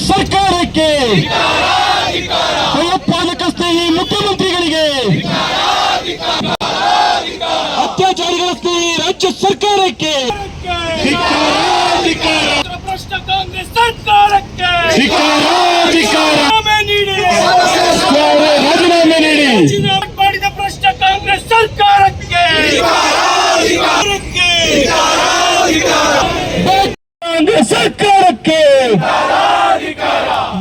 ಸರ್ಕಾರಕ್ಕೆ ಭಯೋತ್ಪಾದಕ ಸ್ನೇಹಿ ಮುಖ್ಯಮಂತ್ರಿಗಳಿಗೆ ಅತ್ಯಾಚಾರಿಗಳ ಸ್ನೇಹಿ ರಾಜ್ಯ ಸರ್ಕಾರಕ್ಕೆ ಭ್ರಷ್ಟ ಕಾಂಗ್ರೆಸ್ ಸರ್ಕಾರಕ್ಕೆ ರಾಜೀನಾಮೆ ನೀಡಿ ರಾಜೀನಾಮೆ ನೀಡಿ ರಾಜೀನಾಮೆ ಮಾಡಿದ ಭ್ರಷ್ಟ ಕಾಂಗ್ರೆಸ್ ಸರ್ಕಾರಕ್ಕೆ ಸರ್ಕಾರಕ್ಕೆ ಕಾಂಗ್ರೆಸ್ ಸರ್ಕಾರಕ್ಕೆ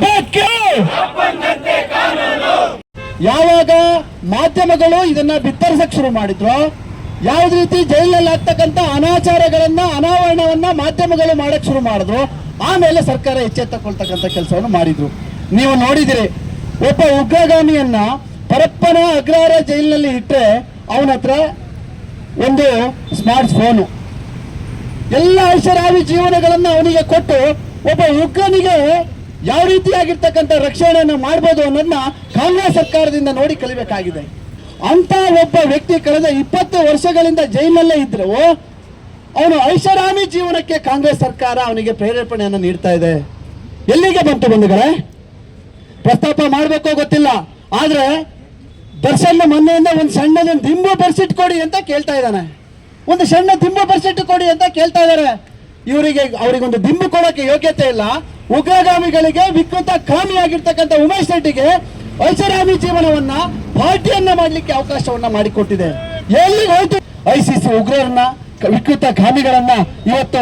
ಬೇಕು ಯಾವಾಗ ಮಾಧ್ಯಮಗಳು ಇದನ್ನ ಬಿತ್ತರಿಸಕ್ಕೆ ಶುರು ಮಾಡಿದ್ರು, ಯಾವ್ದು ರೀತಿ ಜೈಲಿನಲ್ಲಿ ಆಗ್ತಕ್ಕಂಥ ಅನಾಚಾರಗಳನ್ನ, ಅನಾವರಣವನ್ನ ಮಾಧ್ಯಮಗಳು ಮಾಡಕ್ ಶುರು ಮಾಡಿದ್ರು, ಆಮೇಲೆ ಸರ್ಕಾರ ಎಚ್ಚೆತ್ತಕೊಳ್ತಕ್ಕಂಥ ಕೆಲಸವನ್ನು ಮಾಡಿದ್ರು. ನೀವು ನೋಡಿದಿರಿ, ಒಬ್ಬ ಉಗ್ರಗಾಮಿಯನ್ನ ಪರಪ್ಪನ ಅಗ್ರಹಾರ ಜೈಲಿನಲ್ಲಿ ಇಟ್ಟರೆ ಅವನ ಹತ್ರ ಒಂದು ಸ್ಮಾರ್ಟ್ ಫೋನು. ಎಲ್ಲ ಐಷಾರಾಮಿ ಜೀವನಗಳನ್ನ ಅವನಿಗೆ ಕೊಟ್ಟು ಒಬ್ಬ ಉಗ್ರನಿಗೆ ಯಾವ ರೀತಿಯಾಗಿರ್ತಕ್ಕಂಥ ರಕ್ಷಣೆಯನ್ನು ಮಾಡ್ಬೋದು ಅನ್ನೋದನ್ನ ಕಾಂಗ್ರೆಸ್ ಸರ್ಕಾರದಿಂದ ನೋಡಿ ಕಲಿಬೇಕಾಗಿದೆ. ಅಂತ ಒಬ್ಬ ವ್ಯಕ್ತಿ ಕಳೆದ ಇಪ್ಪತ್ತು ವರ್ಷಗಳಿಂದ ಜೈಲಲ್ಲೇ ಇದ್ರು, ಅವನು ಐಷಾರಾಮಿ ಜೀವನಕ್ಕೆ ಕಾಂಗ್ರೆಸ್ ಸರ್ಕಾರ ಅವನಿಗೆ ಪ್ರೇರೇಪಣೆಯನ್ನು ನೀಡ್ತಾ ಇದೆ. ಎಲ್ಲಿಗೆ ಬಂತು ಬಂಧುಗಳೇ? ಪ್ರಸ್ತಾಪ ಮಾಡಬೇಕೋ ಗೊತ್ತಿಲ್ಲ, ಆದ್ರೆ ದರ್ಶನ್ ಮೊನ್ನೆಯಿಂದ ಒಂದು ಸಣ್ಣದೊಂದು ದಿಂಬು ಬರ್ಸಿಟ್ ಕೊಡಿ ಅಂತ ಕೇಳ್ತಾ ಇದ್ದಾನೆ. ಒಂದು ಸಣ್ಣ ದಿಂಬು ಬರ್ಸಿಟ್ಟು ಕೊಡಿ ಅಂತ ಕೇಳ್ತಾ ಇದ್ದಾರೆ. ಇವರಿಗೆ, ಅವರಿಗೊಂದು ದಿಂಬು ಕೊಡೋಕೆ ಯೋಗ್ಯತೆ ಇಲ್ಲ. ಉಗ್ರಗಾಮಿಗಳಿಗೆ ವಿಕೃತ ಕಾಮಿಯಾಗಿರ್ತಕ್ಕಂಥ ಉಮೇಶ್ ರೆಡ್ಡಿಗೆ ಐಷಾರಾಮಿ ಜೀವನವನ್ನ ಪಾರ್ಟಿಯನ್ನ ಮಾಡಲಿಕ್ಕೆ ಅವಕಾಶವನ್ನ ಮಾಡಿಕೊಟ್ಟಿದೆ. ಎಲ್ಲಿ ಹೋಯ್ತು? ಐಸಿಸಿ ಉಗ್ರರನ್ನ ವಿಕೃತ ಕಾಮಿಗಳನ್ನ ಇವತ್ತು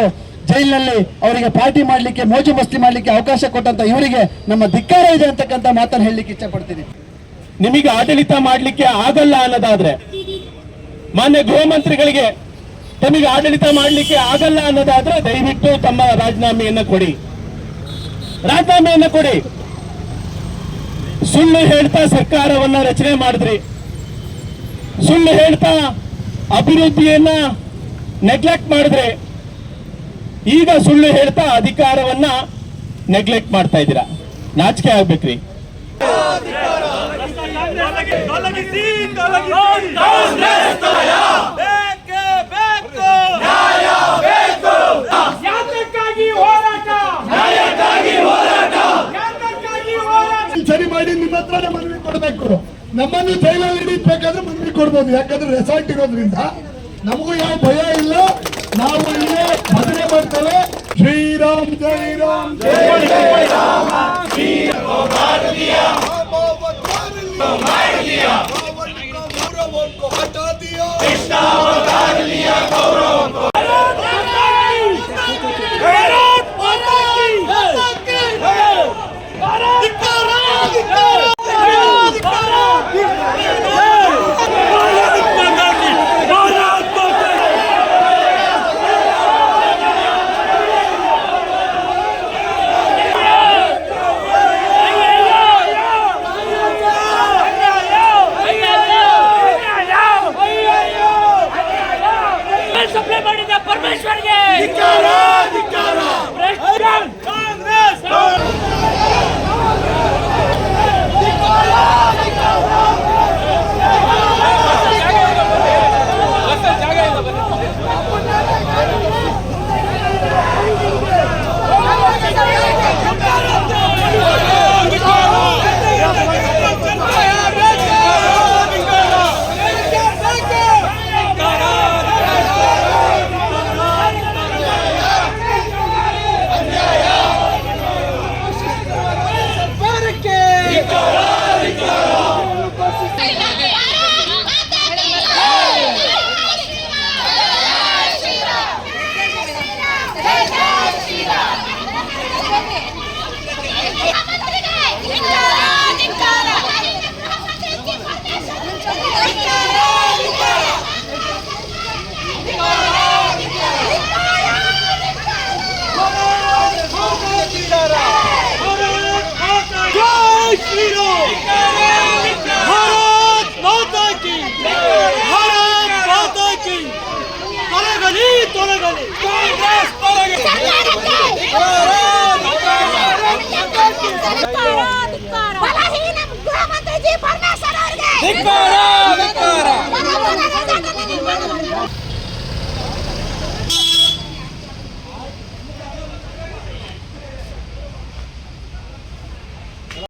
ಜೈಲಿನಲ್ಲಿ ಅವರಿಗೆ ಪಾರ್ಟಿ ಮಾಡಲಿಕ್ಕೆ, ಮೋಜು ಮಸ್ತಿ ಮಾಡಲಿಕ್ಕೆ ಅವಕಾಶ ಕೊಟ್ಟಂತ ಇವರಿಗೆ ನಮ್ಮ ಧಿಕ್ಕಾರ ಇದೆ ಅಂತಕ್ಕಂಥ ಮಾತನ್ನು ಹೇಳಲಿಕ್ಕೆ ಇಷ್ಟಪಡ್ತೀನಿ ನಿಮಗೆ ಆಡಳಿತ ಮಾಡಲಿಕ್ಕೆ ಆಗಲ್ಲ ಅನ್ನೋದಾದ್ರೆ, ಮಾನ್ಯ ಗೃಹ ಮಂತ್ರಿಗಳಿಗೆ ತಮಗೆ ಆಡಳಿತ ಮಾಡಲಿಕ್ಕೆ ಆಗಲ್ಲ ಅನ್ನೋದಾದ್ರೆ ದಯವಿಟ್ಟು ತಮ್ಮ ರಾಜೀನಾಮೆಯನ್ನ ಕೊಡಿ. ರಾಜೀನಾಮೆಯನ್ನ ಕೊಡಿ ಸುಳ್ಳು ಹೇಳ್ತಾ ಸರ್ಕಾರವನ್ನ ರಚನೆ ಮಾಡಿದ್ರಿ ಸುಳ್ಳು ಹೇಳ್ತಾ ಅಭಿವೃದ್ಧಿಯನ್ನ ನೆಗ್ಲೆಕ್ಟ್ ಮಾಡಿದ್ರೆ ಈಗ ಸುಳ್ಳು ಹೇಳ್ತಾ ಅಧಿಕಾರವನ್ನ ನೆಗ್ಲೆಕ್ಟ್ ಮಾಡ್ತಾ ಇದ್ದೀರಾ ನಾಚಿಕೆ ಆಗ್ಬೇಕ್ರಿ ಕಾಂಗ್ರೆಸ್ ಮಾಡಿ ನಿಮ್ಮ ಹತ್ರ ಮನವಿ ಕೊಡಬೇಕು ನಮ್ಮನ್ನು ಜೈಲಲ್ಲಿ ಹಿಡಿಬೇಕಾದ್ರೆ ಮನವಿ ಕೊಡ್ಬೋದು ಯಾಕಂದ್ರೆ ರೆಸಾರ್ಟ್ ಇರೋದ್ರಿಂದ ನಮಗೂ ಯಾವ ಭಯ ಇಲ್ಲ ನಾವು ಇಲ್ಲೇ ಮದುವೆ ಮಾಡ್ತೇವೆ ಶ್ರೀರಾಮ್ ಜೈ ರಾಮ್ ಜೈ ಪರಮೇಶ್ವರ್ಗೆ!